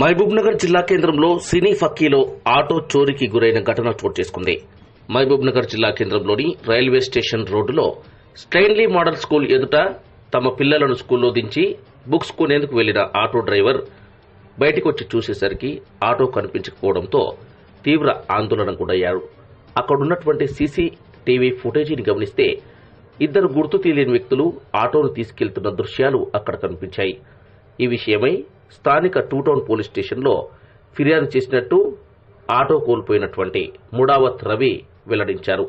మహబూబ్నగర్ జిల్లా కేంద్రంలో సినీ ఫక్కీలో ఆటో చోరీకి గురైన ఘటన చోటు చేసుకుంది. మహబూబ్నగర్ జిల్లా కేంద్రంలోని రైల్వే స్టేషన్ రోడ్డులో స్టైన్లీ మోడల్ స్కూల్ ఎదుట తమ పిల్లలను స్కూల్లో దించి బుక్స్ కొనేందుకు వెళ్ళిన ఆటో డ్రైవర్ బయటికి వచ్చి చూసేసరికి ఆటో కనిపించకపోవడంతో తీవ్ర ఆందోళన గురయ్యారు. అక్కడున్నటువంటి సీసీటీవీ ఫుటేజీని గమనిస్తే ఇద్దరు గుర్తు తెలియని వ్యక్తులు ఆటోను తీసుకెళ్తున్న దృశ్యాలు అక్కడ కనిపించాయి. ఈ విషయమై స్థానిక టూ టౌన్ పోలీస్ స్టేషన్లో ఫిర్యాదు చేసినట్టు ఆటో కోల్పోయినటువంటి ముడావత్ రవి వెల్లడించారు.